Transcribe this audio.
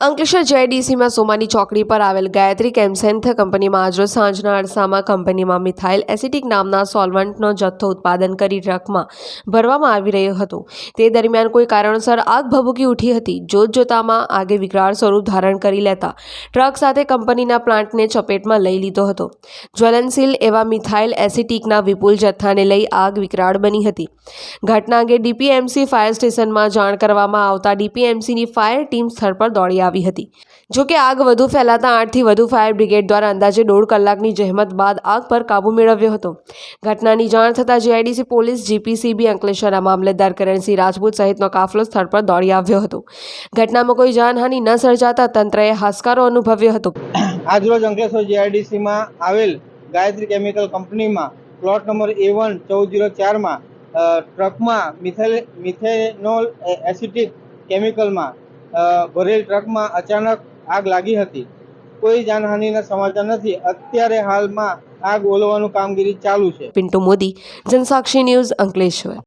અંકલેશ્વર જેડીસીમાં સોમાની ચોકડી પર આવેલ ગાયત્રી કેમસેન્થ કંપનીમાં આજરોજ સાંજના અરસામાં કંપનીમાં મિથાઇલ એસિટિક નામના સોલ્વન્ટનો જથ્થો ઉત્પાદન કરી ટ્રકમાં ભરવામાં આવી રહ્યો હતો. તે દરમિયાન કોઈ કારણોસર આગ ભભૂકી ઉઠી હતી. જોત જોતામાં આગે વિકરાળ સ્વરૂપ ધારણ કરી લેતા ટ્રક સાથે કંપનીના પ્લાન્ટને ચપેટમાં લઈ લીધો હતો. જ્વલનશીલ એવા મિથાઇલ એસિટિકના વિપુલ જથ્થાને લઈ આગ વિકરાળ બની હતી. ઘટના અંગે ડીપીએમસી ફાયર સ્ટેશનમાં જાણ કરવામાં આવતા ડીપીએમસીની ફાયર ટીમ સ્થળ પર દોડી આવી હતી. જો કે આગ વધુ ફેલાતા આઠથી વધુ ફાયર બ્રિગેડ દ્વારા અંદાજે દોઢ કલાકની જહેમત બાદ આગ પર કાબૂ મેળવ્યો હતો. ઘટનાની જાણ થતાં જીઆઈડીસી પોલીસ, જીપીસીબી, અંકલેશ્વરના મામલતદાર કરણસિંહ રાજપૂત સહિતનો કાફલો સ્થળ પર દોડી આવ્યો હતો. ઘટનામાં કોઈ જાનહાનિ ન સર્જાતા તંત્રએ હાશકારો અનુભવ્યો હતો. આજરોજ અંકલેશ્વર જીઆઈડીસીમાં આવેલ ગાયત્રી કેમિકલ કંપનીમાં પ્લોટ નંબર એ વન ચૌદ જીરો ચારમાં ટ્રકમાં મિથેલ મિથેનોલ એસિટિક કેમિકલમાં ભરેલ ટ્રકમાં અચાનક આગ લાગી હતી. કોઈ જાનહાનિના સમાચાર નથી. અત્યારે હાલમાં આગ ઓલવવાનું કામગીરી ચાલુ છે. પિન્ટુ મોદી, જનસાક્ષી ન્યૂઝ અંકલેશ્વર.